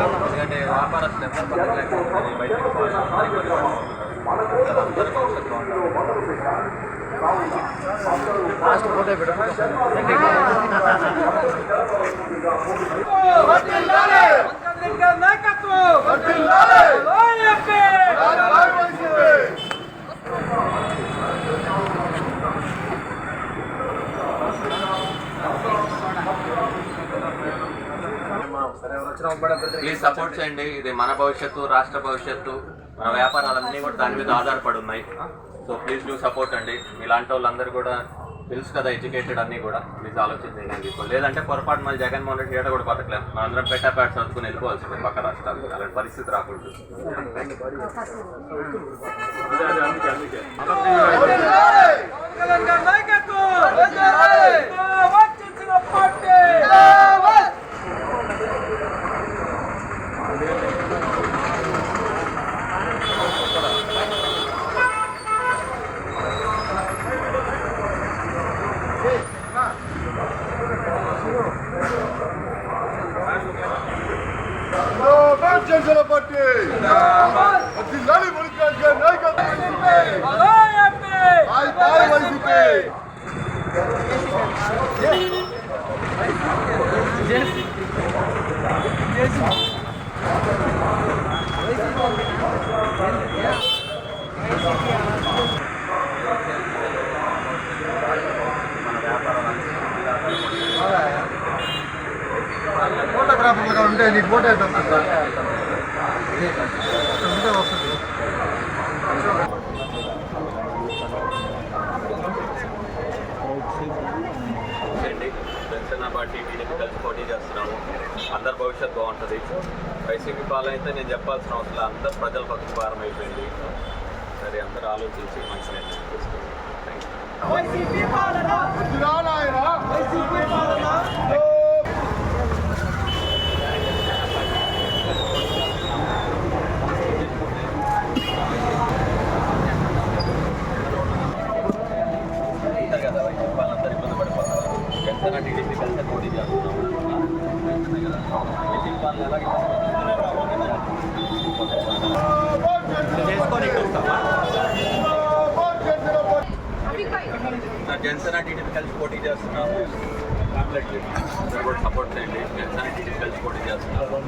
ఎందుకంటే వ్యాపారస్తులు ఎవరు బతకలేకపోతున్నారు ఈ బయటకు పోవాలి. అందరూ భవిష్యత్తు బాగుంటుంది చేయండి ఇది మన భవిష్యత్తు రాష్ట్ర భవిష్యత్తు మన వ్యాపారాలన్నీ కూడా దాని మీద ఆధారపడి ఉన్నాయి సో ప్లీజ్ డూ సపోర్ట్ అండి. ఇలాంటి వాళ్ళందరూ కూడా తెలుసు కదా ఎడ్యుకేటెడ్ అన్నీ కూడా. ప్లీజ్ ఆలోచించండి లేదంటే పొరపాటు మళ్ళీ జగన్మోహన్ రెడ్డి గారు కూడా బతకలేం. మనందరం పెట్టా ప్యాట్ చదువుకుని వెళ్ళిపోవాల్సింది పక్క రాష్ట్రాలు. అలాంటి పరిస్థితి రాకూడదు నాయకత్వం వచ్చిన పార్టీ జనసేన పార్టీ జిల్లాని మునికాల్సిన నాయకత్వం బాయ్ బాయ్ వైసీపీ ఫోటోగ్రాఫర్లుగా ఉంటే నీకు ఫోటో వేద్దాం ఉంటే వస్తుంది చేయండి జనసేన పార్టీ టీడీపీ కలిసి పోటీ చేస్తున్నాము అందరి భవిష్యత్తు బాగుంటుంది. వైసీపీ పాలన అయితే నేను చెప్పాల్సిన అవసరం లేదు. అందరు ప్రజల బతుకు భారం అయిపోయింది సరే అందరూ ఆలోచించి మంచి నిర్ణయం తీసుకోండి. థ్యాంక్ యూ వైసీపీ పాలన వద్దురా నాయనా వైసీపీ పాలన అంతే కదా వైసీపీ వాళ్ళందరూ ఇబ్బంది పడిపోతారు జనసేన టీడీపీ కలిసి పోటీ చేస్తున్నాము అంతే కదా వైసీపీ వాళ్ళు ఎలాగ చేసుకొని చూస్తామా జనసేన టీడీపీ కలిసి పోటీ చేస్తున్నాము. సపోర్ట్ చేయండి. జనసేన టీడీపీ కలిసి పోటీ చేస్తున్నాము.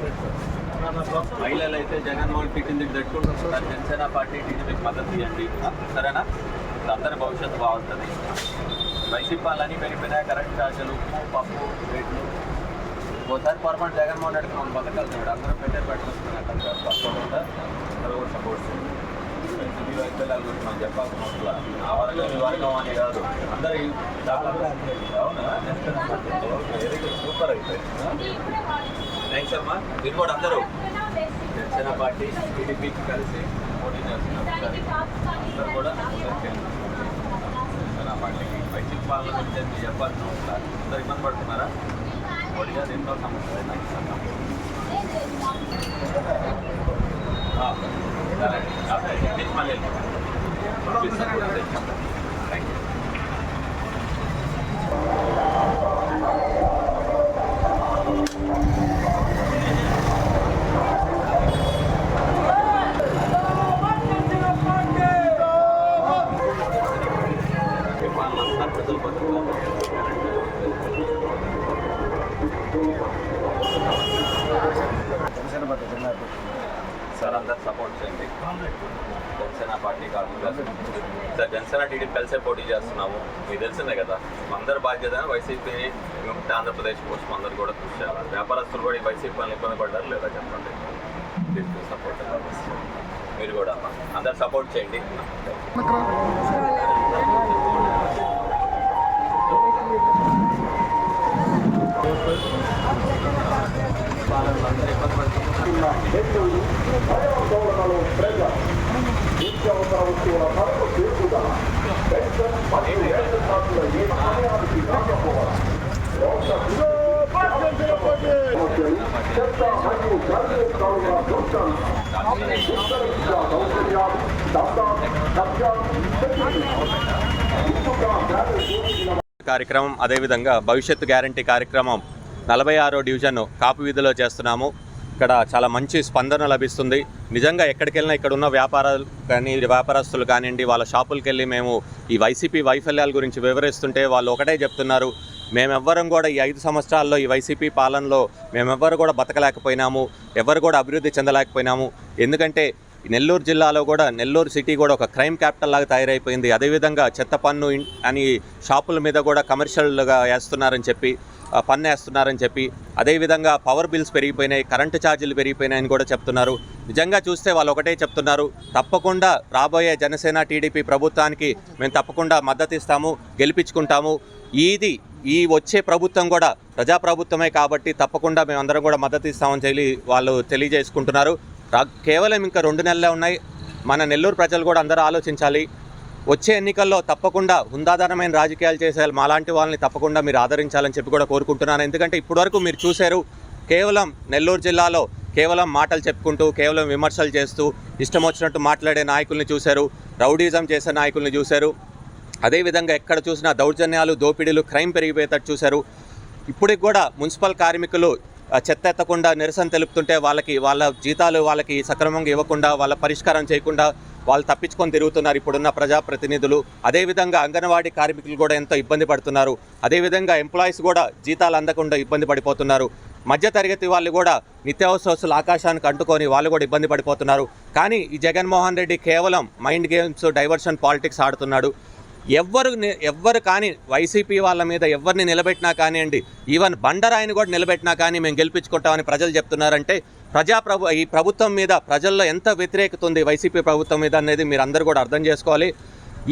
మహిళలు అయితే జగన్మోహన్ రెడ్డి కిందకి తెచ్చుకుంటున్నారు జనసేన పార్టీ టీడీపీకి మద్దతు ఇవ్వండి. సరేనా? అందరి భవిష్యత్తు బాగుంటుంది. వైసీపీ వాళ్ళని పెరిగిపోయినాయి. కరెంట్ ఛార్జీలు ఉప్పు పప్పు రేట్లు. ఒకసారి పొరపాటు జగన్మోహన్ రెడ్డికి మన పథకాలు అందరూ పెట్టే పెట్టుకుంటున్నారు తప్పకుండా అందరూ కూడా సపోర్ట్ చేయండి వైసీపీ మనం చెప్పాల్సిన అవసరం ఆ వర్గం ఈ వర్గం అని కాదు అందరూ అవునా వెరీ గుడ్ సూపర్ అయితే థ్యాంక్స్ అమ్మా మీరు కూడా అందరూ జనసేన పార్టీ టీడీపీకి కలిసి పోటీ చేస్తున్నారు కూడా జనసేన పార్టీకి వైసీపీ పాలన గురించి చెప్పాల్సిన అవసరం ఇబ్బంది పడుతున్నారా ఎన్నో సమస్యలు ఆ, సరే. ఓకే. తీసి మళ్ళీ వెళ్ళిపోతాం. థ్యాంక్ యూ వచ్చిన పార్టీ వాళ్ళంతా ప్రజలు బతుకుతారు సార్ అందరు సపోర్ట్ చేయండి జనసేన పార్టీ కాకుండా సార్ జనసేన టీడీపీ కలిసే పోటీ చేస్తున్నాము. మీకు తెలిసిందే కదా అందరి బాధ్యత వైసీపీ విముక్తి ఆంధ్రప్రదేశ్ కోసం అందరు కూడా కృషి చేయాలి. వ్యాపారస్తులు కూడా ఈ వైసీపీ వాళ్ళని ఇబ్బంది పడ్డారు లేదా చెప్పండి? సపోర్ట్ మీరు కూడా అందరు సపోర్ట్ చేయండి. వాళ్ళందరూ ఇబ్బంది పడుతున్నారు కార్యక్రమం అదేవిధంగా భవిష్యత్తు గ్యారంటీ కార్యక్రమం నలభై ఆరో డివిజన్ కాపు వీధిలో చేస్తున్నాము. ఇక్కడ చాలా మంచి స్పందన లభిస్తుంది. నిజంగా ఎక్కడికి వెళ్ళినా ఇక్కడ ఉన్న వ్యాపారాలు కానీ వ్యాపారస్తులు కానివ్వండి వాళ్ళ షాపులకి వెళ్ళి మేము ఈ వైసీపీ వైఫల్యాల గురించి వివరిస్తుంటే వాళ్ళు ఒకటే చెప్తున్నారు. మేమెవ్వరం కూడా ఈ ఐదు సంవత్సరాల్లో ఈ వైసీపీ పాలనలో మేమెవ్వరు కూడా బతకలేకపోయినాము. ఎవరు కూడా అభివృద్ధి చెందలేకపోయినాము. ఎందుకంటే నెల్లూరు జిల్లాలో కూడా నెల్లూరు సిటీ కూడా ఒక క్రైమ్ క్యాపిటల్ లాగా తయారైపోయింది. అదేవిధంగా చెత్త పన్ను అని షాపుల మీద కూడా కమర్షియల్గా వేస్తున్నారని చెప్పి పన్ను వేస్తున్నారని చెప్పి అదేవిధంగా పవర్ బిల్స్ పెరిగిపోయినాయి కరెంటు ఛార్జీలు పెరిగిపోయినాయని కూడా చెప్తున్నారు. నిజంగా చూస్తే వాళ్ళు ఒకటే చెప్తున్నారు తప్పకుండా రాబోయే జనసేన టీడీపీ ప్రభుత్వానికి మేము తప్పకుండా మద్దతు ఇస్తాము గెలిపించుకుంటాము. ఇది ఈ వచ్చే ప్రభుత్వం కూడా ప్రజాప్రభుత్వమే కాబట్టి తప్పకుండా మేమందరం కూడా మద్దతు ఇస్తామని చెప్పి వాళ్ళు తెలియజేసుకుంటున్నారు. రా- కేవలం ఇంకా రెండు నెలలే ఉన్నాయి. మన నెల్లూరు ప్రజలు కూడా అందరూ ఆలోచించాలి. వచ్చే ఎన్నికల్లో తప్పకుండా హుందాధారమైన రాజకీయాలు చేసే మాలాంటి వాళ్ళని తప్పకుండా మీరు ఆదరించాలని చెప్పి కూడా కోరుకుంటున్నాను. ఎందుకంటే ఇప్పటివరకు మీరు చూశారు కేవలం నెల్లూరు జిల్లాలో కేవలం మాటలు చెప్పుకుంటూ కేవలం విమర్శలు చేస్తూ ఇష్టం వచ్చినట్టు మాట్లాడే నాయకుల్ని చూశారు రౌడీజం చేసే నాయకుల్ని చూశారు. అదేవిధంగా ఎక్కడ చూసినా దౌర్జన్యాలు దోపిడీలు క్రైమ్ పెరిగిపోయేటట్టు చూశారు. ఇప్పటికి కూడా మున్సిపల్ కార్మికులు చెత్త ఎత్తకుండా నిరసన తెలుపుతుంటే వాళ్ళకి వాళ్ళ జీతాలు వాళ్ళకి సక్రమంగా ఇవ్వకుండా వాళ్ళ పరిష్కారం చేయకుండా వాళ్ళు తప్పించుకొని తిరుగుతున్నారు ఇప్పుడున్న ప్రజాప్రతినిధులు. అదేవిధంగా అంగన్వాడీ కార్మికులు కూడా ఎంతో ఇబ్బంది పడుతున్నారు. అదేవిధంగా ఎంప్లాయీస్ కూడా జీతాలు అందకుండా ఇబ్బంది పడిపోతున్నారు. మధ్యతరగతి వాళ్ళు కూడా నిత్యావసర వస్తువులు ఆకాశానికి అంటుకొని వాళ్ళు కూడా ఇబ్బంది పడిపోతున్నారు. కానీ ఈ జగన్మోహన్ రెడ్డి కేవలం మైండ్ గేమ్స్ డైవర్షన్ పాలిటిక్స్ ఆడుతున్నాడు. ఎవ్వరు ఎవ్వరు కానీ వైసీపీ వాళ్ళ మీద ఎవరిని నిలబెట్టినా కానివ్వండి ఈవెన్ బండరాయిని కూడా నిలబెట్టినా కానీ మేము గెలిపించుకుంటామని ప్రజలు చెప్తున్నారంటే ప్రజా ప్రభు ఈ ప్రభుత్వం మీద ప్రజల్లో ఎంత వ్యతిరేకత ఉంది వైసీపీ ప్రభుత్వం మీద అనేది మీరు అందరూ కూడా అర్థం చేసుకోవాలి.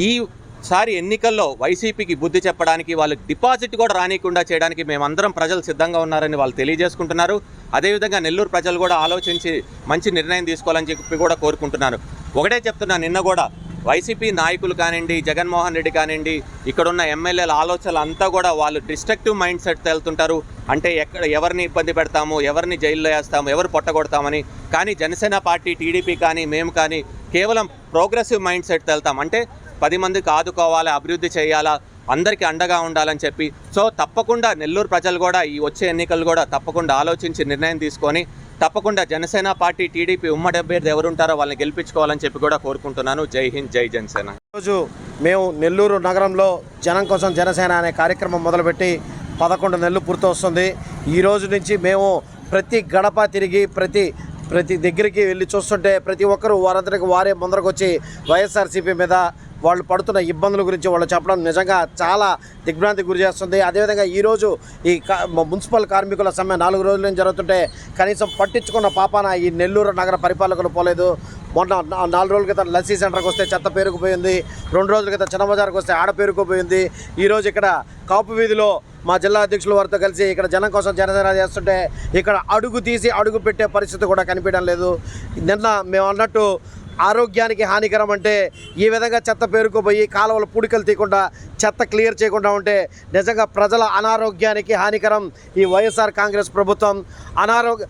ఈసారి ఎన్నికల్లో వైసీపీకి బుద్ధి చెప్పడానికి వాళ్ళకి డిపాజిట్ కూడా రానికుండా చేయడానికి మేమందరం ప్రజలు సిద్ధంగా ఉన్నారని వాళ్ళు తెలియజేసుకుంటున్నారు. అదేవిధంగా నెల్లూరు ప్రజలు కూడా ఆలోచించి మంచి నిర్ణయం తీసుకోవాలని చెప్పి కూడా కోరుకుంటున్నారు. ఒకటే చెప్తున్నా నిన్న కూడా వైసీపీ నాయకులు కానివ్వండి జగన్మోహన్ రెడ్డి కానివ్వండి ఇక్కడున్న ఎమ్మెల్యేల ఆలోచనలు అంతా కూడా వాళ్ళు డిస్ట్రక్టివ్ మైండ్ సెట్ వెళ్తుంటారు అంటే ఎక్కడ ఎవరిని ఇబ్బంది పెడతాము ఎవరిని జైల్లో వేస్తాము ఎవరు పొట్టగొడతామని కానీ జనసేన పార్టీ టీడీపీ కానీ మేము కానీ కేవలం ప్రోగ్రెసివ్ మైండ్ సెట్ వెళ్తాం అంటే పది మందికి ఆదుకోవాలి అభివృద్ధి చేయాలా అందరికీ అండగా ఉండాలని చెప్పి. సో తప్పకుండా నెల్లూరు ప్రజలు కూడా ఈ వచ్చే ఎన్నికలు కూడా తప్పకుండా ఆలోచించి నిర్ణయం తీసుకొని తప్పకుండా జనసేన పార్టీ టీడీపీ ఉమ్మడి అభ్యర్థి ఎవరుంటారో వాళ్ళని గెలిపించుకోవాలని చెప్పి కూడా కోరుకుంటున్నాను. జై హింద్ జై జనసేన. ఈరోజు మేము నెల్లూరు నగరంలో జనం కోసం జనసేన అనే కార్యక్రమం మొదలుపెట్టి పదకొండు నెలలు పూర్తవుస్తుంది ఈ రోజు నుంచి మేము ప్రతి గడప తిరిగి ప్రతి ప్రతి దగ్గరికి వెళ్ళి చూస్తుంటే ప్రతి ఒక్కరూ వారందరికి వారే ముందరకు వచ్చి వైఎస్ఆర్సీపీ మీద వాళ్ళు పడుతున్న ఇబ్బందుల గురించి వాళ్ళు చెప్పడం నిజంగా చాలా దిగ్భ్రాంతి గురి చేస్తుంది. అదేవిధంగా ఈరోజు ఈ మున్సిపల్ కార్మికుల సమ్మె నాలుగు రోజుల నుంచి జరుగుతుంటే కనీసం పట్టించుకున్న పాపాన ఈ నెల్లూరు నగర పరిపాలకులు పోలేదు. మొన్న నాలుగు రోజుల క్రితం లస్సీ సెంటర్కి వస్తే చెత్త పేరుకుపోయింది. రెండు రోజుల క్రితం చిన్నబజార్కి వస్తే ఆడ పేరుకుపోయింది. ఈరోజు ఇక్కడ కాపు వీధిలో మా జిల్లా అధ్యక్షుల వారితో కలిసి ఇక్కడ జనం కోసం జనసేన చేస్తుంటే ఇక్కడ అడుగు తీసి అడుగు పెట్టే పరిస్థితి కూడా కనిపించడం లేదు. నిన్న మేము అన్నట్టు ఆరోగ్యానికి హానికరం అంటే ఈ విధంగా చెత్త పేరుకుపోయి కాలువలు పూడికలు తీయకుండా చెత్త క్లియర్ చేయకుండా ఉంటే నిజంగా ప్రజల అనారోగ్యానికి హానికరం ఈ వైఎస్ఆర్ కాంగ్రెస్ ప్రభుత్వం. అనారోగ్య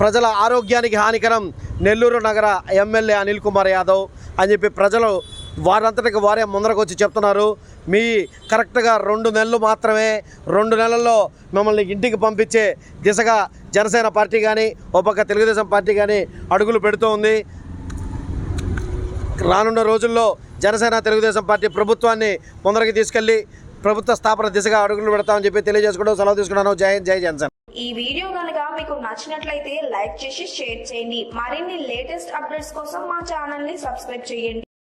ప్రజల ఆరోగ్యానికి హానికరం నెల్లూరు నగర ఎమ్మెల్యే అనిల్ కుమార్ యాదవ్ అని చెప్పి ప్రజలు వారంతటికి వారే ముందరకు వచ్చి చెప్తున్నారు. మీ కరెక్ట్గా రెండు నెలలు మాత్రమే రెండు నెలల్లో మిమ్మల్ని ఇంటికి పంపించే దిశగా జనసేన పార్టీ కానీ ఒక తెలుగుదేశం పార్టీ కానీ అడుగులు పెడుతూ ఉంది. రానున్న రోజుల్లో జనసేన తెలుగుదేశం పార్టీ ప్రభుత్వాన్ని ముందరికి తీసుకెళ్ళి ప్రభుత్వ స్థాపన దిశగా అడుగులు పెడతామని చెప్పి తెలియజేసుకోవడం సెలవు తీసుకున్నాను జై జయ జై జనసేన. ఈ వీడియో కనుక మీకు నచ్చినట్లయితే లైక్ చేసి షేర్ చేయండి. మరిన్ని లేటెస్ట్ అప్డేట్స్ కోసం మా ఛానల్ని సబ్స్క్రైబ్ చేయండి.